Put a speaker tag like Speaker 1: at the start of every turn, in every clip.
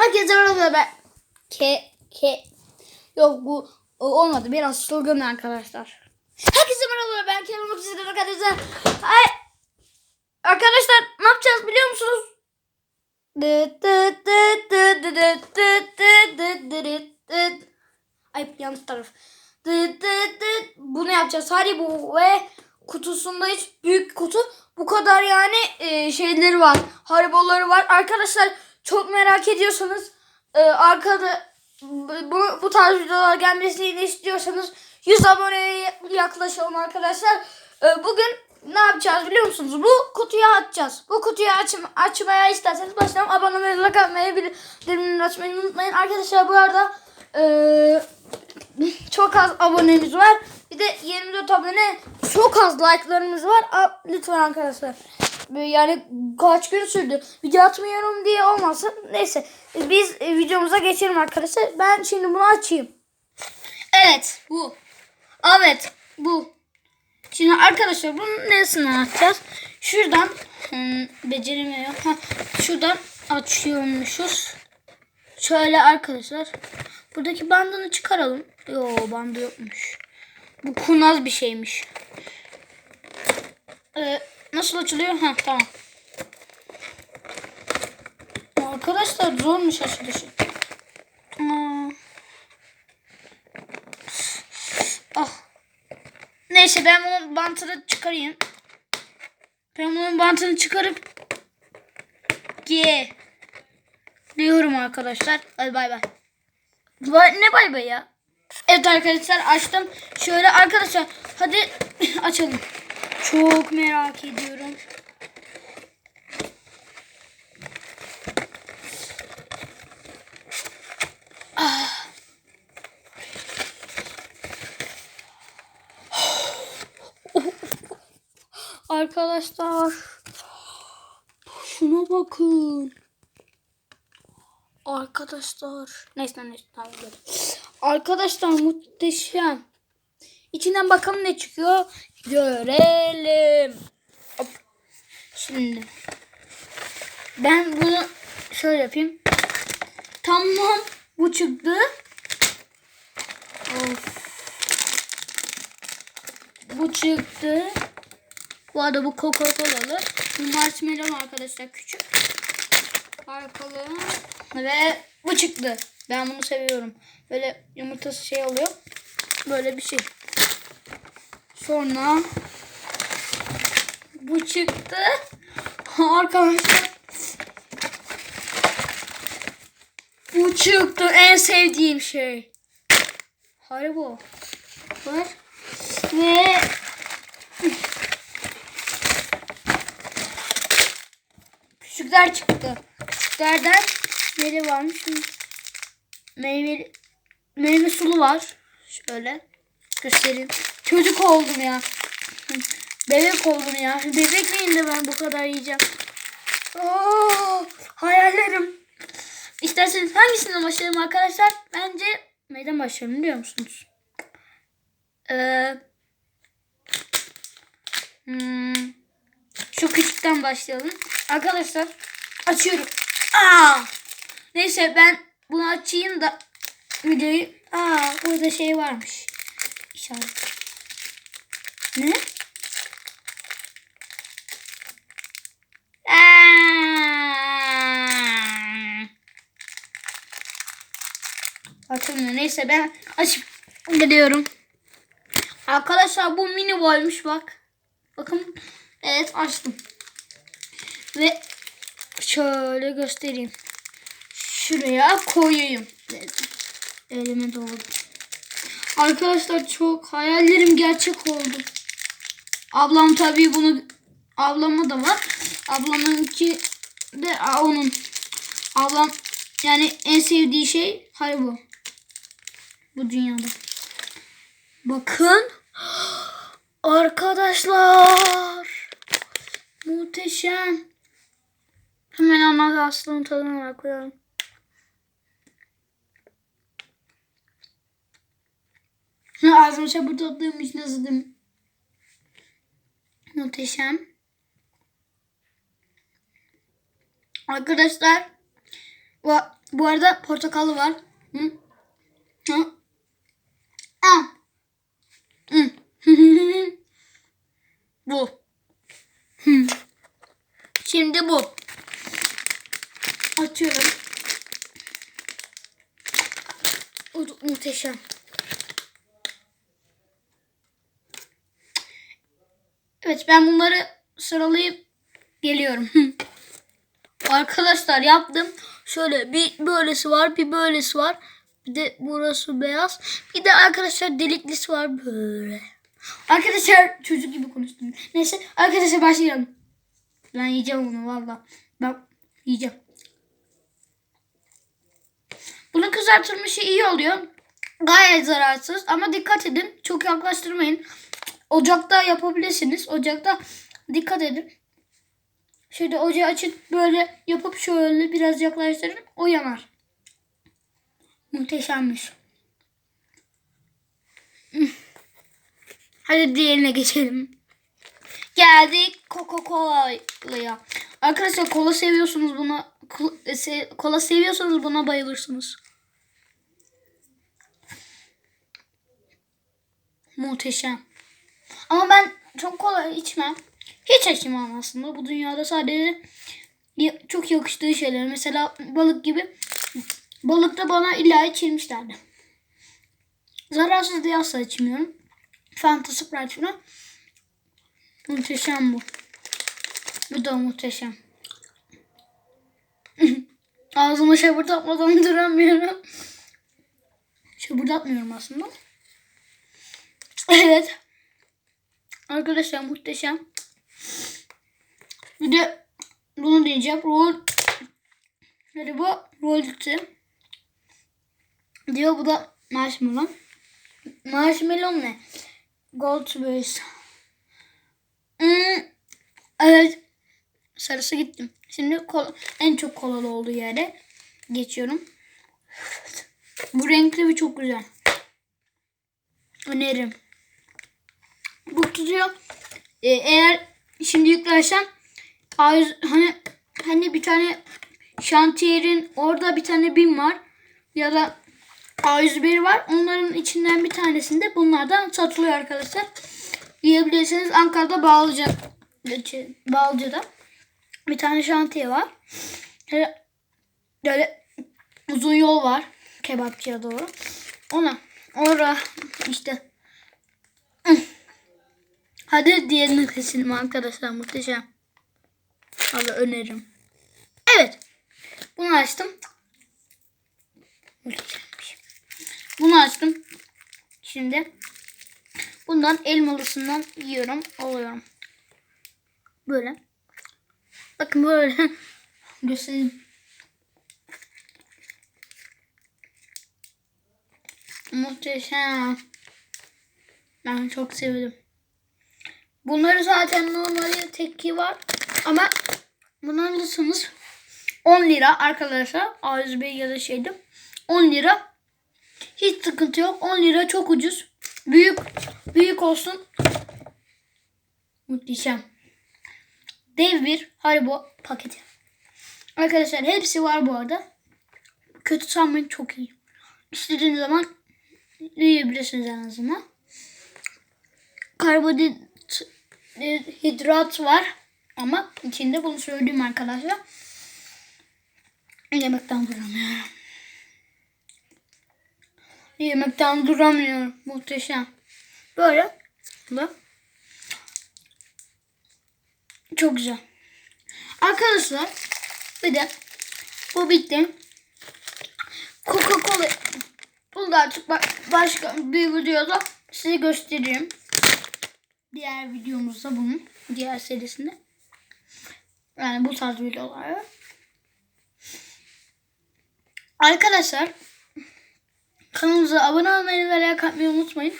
Speaker 1: Herkese merhaba ben. Ke ke. Yok bu olmadı. Biraz sılgın arkadaşlar. Herkese merhaba ben Kerem Sizden arkadaşlar. Ay. Arkadaşlar ne yapacağız biliyor musunuz? Ay yanlış taraf. Bunu yapacağız. Haribo ve kutusunda hiç büyük kutu. Bu kadar yani e, şeyleri var. Hariboları var. Arkadaşlar çok merak ediyorsanız e, arkada bu, bu tarz videolar gelmesini istiyorsanız 100 aboneye yaklaşalım arkadaşlar. E, bugün ne yapacağız biliyor musunuz? Bu kutuyu açacağız. Bu kutuyu aç, açmaya isterseniz baştan abone olmayı, like atmayı, bildirimleri açmayı unutmayın. Arkadaşlar bu arada e, çok az abonemiz var. Bir de 24 abone çok az like'larımız var. Lütfen arkadaşlar. Yani kaç gün sürdü. Video atmıyorum diye olmasın. Neyse biz e, videomuza geçelim arkadaşlar. Ben şimdi bunu açayım. Evet bu. Evet bu. Şimdi arkadaşlar bunun neresinden açacağız? Şuradan hmm, beceremiyorum. Ha, şuradan açıyormuşuz. Şöyle arkadaşlar. Buradaki bandını çıkaralım. Yo bandı yokmuş. Bu kurnaz bir şeymiş. Ee, nasıl açılıyor? Ha tamam. Arkadaşlar zormuş açılışı. Ah. Neyse ben bunun bantını çıkarayım. Ben bunun bantını çıkarıp G diyorum arkadaşlar. Hadi bay bay. Ne bay bay ya? Evet arkadaşlar açtım. Şöyle arkadaşlar hadi açalım. Çok merak ediyorum. Ah. Arkadaşlar şuna bakın. Arkadaşlar. Neyse neyse tamam. Arkadaşlar muhteşem. İçinden bakalım ne çıkıyor. Görelim. Hop. Şimdi. Ben bunu şöyle yapayım. Tamam. Bu çıktı. Of. Bu çıktı. Bu arada bu Coca-Cola'lı. Bu marshmallow arkadaşlar küçük. Arkalı. Ve bu çıktı. Ben bunu seviyorum. Böyle yumurtası şey oluyor. Böyle bir şey. Sonra bu çıktı. Arkadaşlar bu çıktı. En sevdiğim şey. Haribo. Var. Ve küçükler çıktı. Küçüklerden neri varmış? Meyve meyve sulu var. Şöyle göstereyim. Çocuk oldum ya. Bebek oldum ya. Bebek miyim de ben bu kadar yiyeceğim. Oo, hayallerim. İsterseniz hangisinden başlayalım arkadaşlar? Bence neyden başlayalım biliyor musunuz? Ee, hmm, şu küçükten başlayalım. Arkadaşlar açıyorum. Aa! Neyse ben bunu açayım da videoyu. Aa burada şey varmış. İşaret. Ne? Açılmıyor. Neyse ben açıp gidiyorum. Arkadaşlar bu mini boymuş bak. Bakın. Evet açtım. Ve şöyle göstereyim. Şuraya koyayım. Elime doğru. Arkadaşlar çok hayallerim gerçek oldu. Ablam tabii bunu ablama da var. Ablamınki de aa, onun. Ablam yani en sevdiği şey Haribo. Bu dünyada. Bakın. Arkadaşlar. Muhteşem. Hemen ana aslının tadına bakıyorum. Ağzım çabuk tatlıymış nasıl değil mi? Muhteşem. Arkadaşlar bu Bu arada portakallı var. Hı? Hı? Aa. Hı. bu. Hı. Şimdi bu. Açıyorum. O muhteşem. Evet ben bunları sıralayıp geliyorum. Arkadaşlar yaptım. Şöyle bir böylesi var, bir böylesi var. Bir de burası beyaz. Bir de arkadaşlar deliklisi var böyle. Arkadaşlar çocuk gibi konuştum. Neyse arkadaşlar başlayalım. Ben yiyeceğim onu valla. Ben yiyeceğim. Bunun kızartılmışı iyi oluyor. Gayet zararsız ama dikkat edin. Çok yaklaştırmayın. Ocakta yapabilirsiniz. Ocakta dikkat edin. Şöyle ocağı açıp böyle yapıp şöyle biraz yaklaştırın. O yanar. Muhteşemmiş. Hadi diğerine geçelim. Geldik Coca-Cola'ya. Arkadaşlar kola seviyorsunuz buna. Kola seviyorsanız buna bayılırsınız. Muhteşem. Ama ben çok kola içmem. Hiç içmem aslında. Bu dünyada sadece çok yakıştığı şeyler. Mesela balık gibi. Balıkta bana illa içirmişlerdi. Zararsız diye asla içmiyorum. Fanta Sprite falan. Muhteşem bu. Bu da muhteşem. Ağzıma şabırdatmadan duramıyorum. Şabırdatmıyorum aslında. Evet. Arkadaşlar muhteşem. Bir de bunu diyeceğim. Roll Böyle bu rollti. Diyor bu da marshmallow. Marshmallow ne? Goldberries. Hmm, evet. Sarısı gittim. Şimdi kol, en çok kolalı olduğu yere geçiyorum. Bu renkli ve çok güzel. Öneririm. Tutuyor. Ee, eğer şimdi yüklersem hani hani bir tane şantiyerin orada bir tane bin var ya da A101 var. Onların içinden bir tanesinde bunlardan satılıyor arkadaşlar. Yiyebilirsiniz. Ankara'da Bağlıca Bağlıca'da bir tane şantiye var. Böyle, böyle uzun yol var kebapçıya doğru. Ona orada işte Hadi diğerini keselim arkadaşlar muhteşem. Valla öneririm. Evet. Bunu açtım. Bunu açtım. Şimdi bundan elmalısından yiyorum. Alıyorum. Böyle. Bakın böyle. Göstereyim. Muhteşem. Ben çok sevdim. Bunları zaten normalde teki var. Ama bunu alırsanız 10 lira arkadaşlar. A101 ya da şeydi. 10 lira. Hiç sıkıntı yok. 10 lira çok ucuz. Büyük büyük olsun. Muhteşem. Dev bir Haribo paketi. Arkadaşlar hepsi var bu arada. Kötü sanmayın çok iyi. İstediğiniz zaman yiyebilirsiniz en azından. Karbonhidrat var. Ama içinde bunu söyleyeyim arkadaşlar. Yemekten duramıyorum. Yemekten duramıyorum. Muhteşem. Böyle. Bu. Çok güzel. Arkadaşlar bir de bu bitti. Coca-Cola bunu da artık başka bir videoda size göstereyim. Diğer videomuzda bunun diğer serisinde. Yani bu tarz videolar. Arkadaşlar kanalımıza abone olmayı ve like atmayı unutmayın.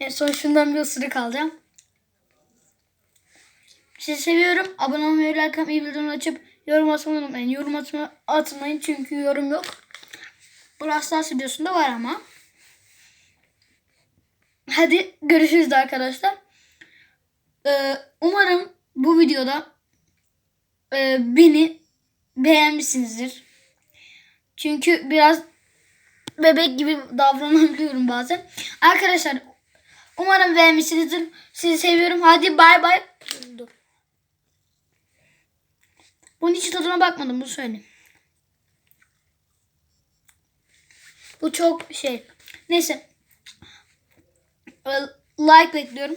Speaker 1: En son şundan bir ısırık alacağım. Sizi seviyorum. Abone olmayı, like atmayı, bildirim açıp yorum atmayı unutmayın. Yorum atma, atmayın çünkü yorum yok. Brawl Stars videosunda var ama. Hadi görüşürüz arkadaşlar. Ee, umarım bu videoda e, beni beğenmişsinizdir. Çünkü biraz bebek gibi davranabiliyorum bazen. Arkadaşlar umarım beğenmişsinizdir. Sizi seviyorum. Hadi bay bay. Dur. Bunun hiç tadına bakmadım. Bu söyleyeyim. Bu çok şey. Neyse. Ee, Like bekliyorum.